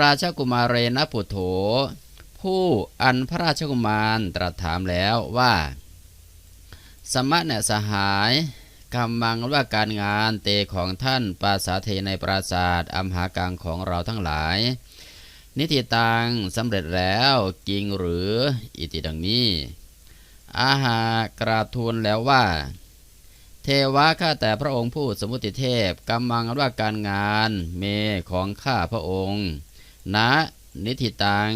ราชกุมารเรนปุโถ ผู้อันพระราชกุมารตรัสถามแล้วว่า สมณะสหายกำมังว่าการงานเตของท่านปราสาเทในปราศาสตอัมหากังของเราทั้งหลาย นิติตังสำเร็จแล้วจริงหรืออิติดังนี้ อาหากราบทูลแล้วว่า เทวะข้าแต่พระองค์ผู้สมุติเทพกำมังว่าการงานเมของข้าพระองค์ ณนิธิตัง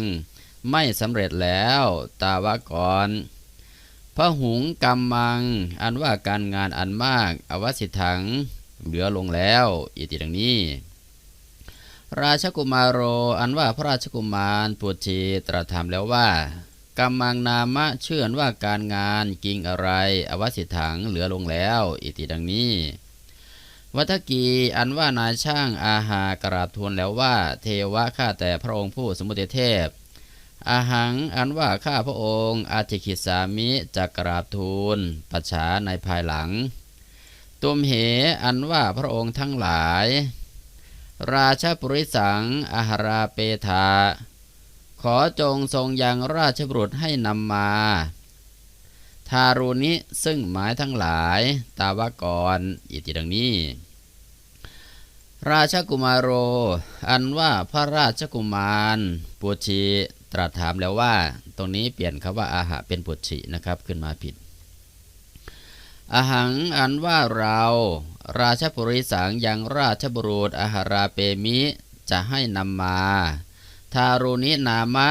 ไม่สำเร็จแล้ว ตาวะก่อนพระหุงกำมัง อันว่าการงานอันมาก อวสิทัง เหลือลงแล้ว อิติดังนี้ ราชกุมารโร อันว่าพระราชกุมารปุชีตรัสถามแล้วว่ากำมังนามะเชื่อนว่าการงานกิงอะไร อวสิถังเหลือลงแล้ว อิติดังนี้ วัตกีอันว่านายช่างอาหากราบทูลแล้วว่า เทวะข้าแต่พระองค์ผู้สมุติเทพ อาหังอันว่าข้าพระองค์อาธิคิสามิจะกราบทูลปัจฉาในภายหลัง ตุมเหอันว่าพระองค์ทั้งหลาย ราชปุริสังอาหาราเปธาขอจงทรงยังราชบุตรให้นำมาทารุณิซึ่งหมายทั้งหลาย ตาวกรอิติดังนี้ ราชกุมารโร อันว่าพระราชกุมารปุชีตรัสถามแล้วว่า ตรงนี้เปลี่ยนคำว่าอาหะเป็นปุชินะครับขึ้นมาผิดอาหังอันว่าเรา ราชปุริสังยังราชบุรุษอาหาราเปมิจะให้นำมา ทารุณินามะ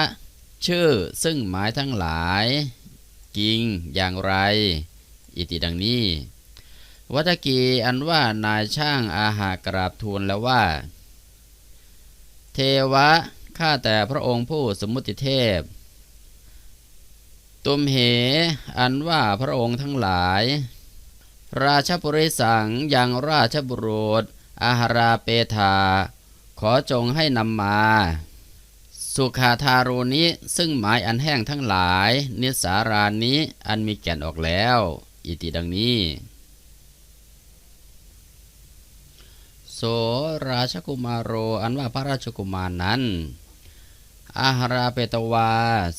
ชื่อซึ่งหมายทั้งหลาย กิงอย่างไร อิติดังนี้ วัตกีอันว่านายช่างอาหากราบทูลแล้วว่า เทวะข้าแต่พระองค์ผู้สมุติเทพ ตุมเห อันว่าพระองค์ทั้งหลาย ราชบุริสังยังราชบุรุษอาหาราเปธาขอจงให้นำมา สุขาทารุนี้ซึ่งหมายอันแห้งทั้งหลาย นิสารานี้อันมีแก่นออกแล้ว อิติดังนี้ โสราชกุมารโรอันว่าพระราชกุมารนั้น อาหาราเปตวา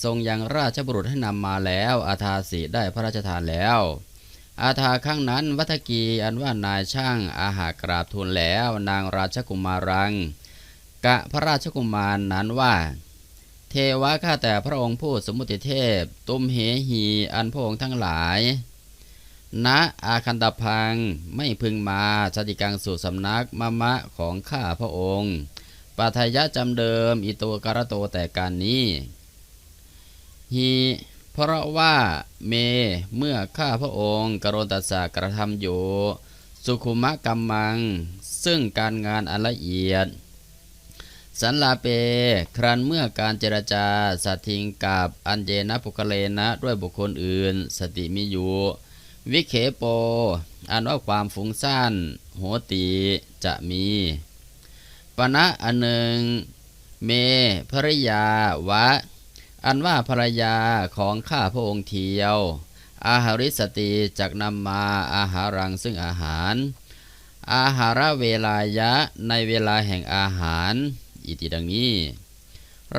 ทรงยังราชบุรุษให้นำมาแล้วอาทาสีได้พระราชทานแล้ว อาทาข้างนั้นวัตกีอันว่านายช่างอาหากราบทูลแล้วนางราชกุมารัง กะพระราชกุมารนนั้นว่าเทวะข้าแต่พระองค์ผู้สมุติเทพ ตุมเหหีอันพระองค์ทั้งหลาย ณอาคันตพังไม่พึงมาสติกังสู่สำนักมะมะของข้าพระองค์ปัทยะจำเดิมอิตัวการโตแต่การนี้หีเพราะว่าเมเมื่อข้าพระองค์กรณตัสสะกระทำอยู่ สุขุมะกัมมัง ซึ่งการงานอันละเอียด สันลาเป ครั้นเมื่อการเจรจาสัตทิงกับอันเจนะปุกเลนะด้วยบุคคลอื่น สติมีอยู่ วิเคโป อันว่าความฟุ้งซ่านโหติจะมีปณะอันหนึ่ง เมภรยาวะ อันว่าภรยาของข้าพระองค์เทียว อาหาริสติจักนำมาอาหารังซึ่งอาหาร อาหาระเวลายะในเวลาแห่งอาหาร อิติดังนี้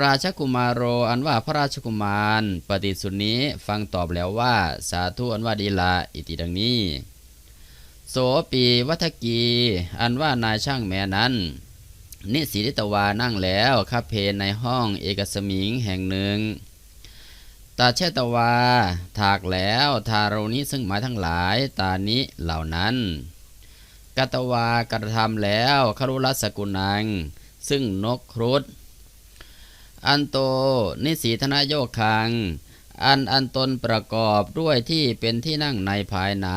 ราชกุมารโรอันว่าพระราชกุมาร ปฏิสุนี้ฟังตอบแล้วว่า สาธุอันว่าดีละอิติดังนี้ โสปีวัทกี อันว่านายช่างแม่นั้น นิสีิตวานั่งแล้วคาเพนในห้องเอกสมิงแห่งหนึ่งตาเชตวา ถากแล้วทารุณิซึ่งหมายทั้งหลายตานิเหล่านั้นกัตวากระทำแล้วคารุลสกุนัง ซึ่งนกครุฑ อันโตนิสีธนโยคัง อันอันตนประกอบด้วยที่เป็นที่นั่งในภายใน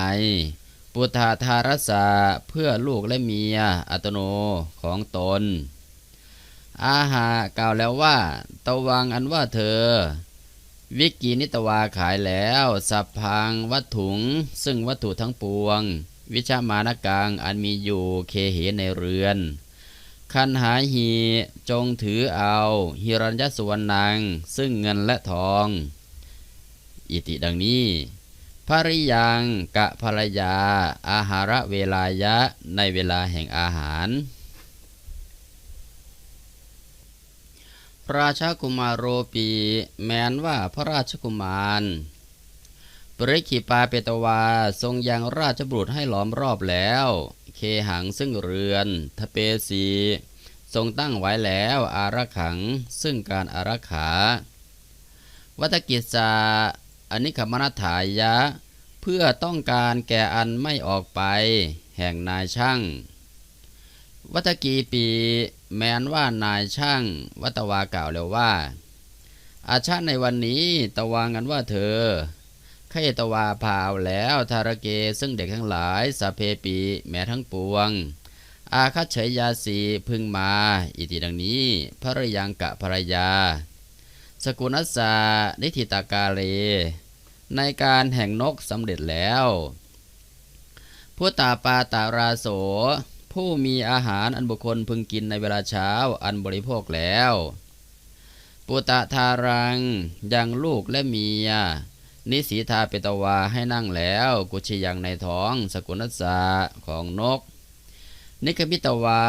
ปุถาธารสาเพื่อลูกและเมีย อัตโนของตน อาหากล่าวแล้วว่า ตวังอันว่าเธอ วิกีนิตวาขายแล้ว สัพพังวัตถุง ซึ่งวัตถุทั้งปวง วิชามานกังอันมีอยู่เคเหในเรือน คันหาหีจงถือเอาฮิรัญญสุวรนัง ซึ่งเงินและทอง อิติดังนี้ภริยังกะภรยา อาหาระเวลายะในเวลาแห่งอาหาร ราชกุมารโรปีแม้นว่าพระราชกุมารปริขีปาเปตวาทรงยังราชบุตรให้ล้อมรอบแล้ว เคหังซึ่งเรือน ทเปสีทรงตั้งไว้แล้วอารักขังซึ่งการอารักขา วัตกิจจาอนิคมนัฐายะ เพื่อต้องการแก่อันไม่ออกไป แห่งนายช่าง วัตกีปีแม้นว่านายช่าง วัตวากล่าวแล้วว่า อาชาในวันนี้ตะวางันว่าเธอ ขยตวาพาวแล้วทารเกซึ่งเด็กทั้งหลายสพเพปีแม้ทั้งปวง อาคัตเฉยยาสีพึงมา อิติดังนี้ภระยังกะภรยา สกุนัสสานิธิตากาเล ในการแห่งนกสำเร็จแล้วผู้ตาปาตาราโส ผู้มีอาหารอันบุคคลพึงกินในเวลาเช้าอันบริโภคแล้ว ปุตตะทารังยังลูกและเมีย นิสีทาเปตวาให้นั่งแล้ว กุชยังในท้องสกุนัสสาของนก นิคมิตวา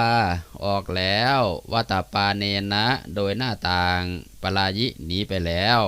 ออกแล้ววาตาปาเนนะโดยหน้าต่างปลายิหนีไปแล้ว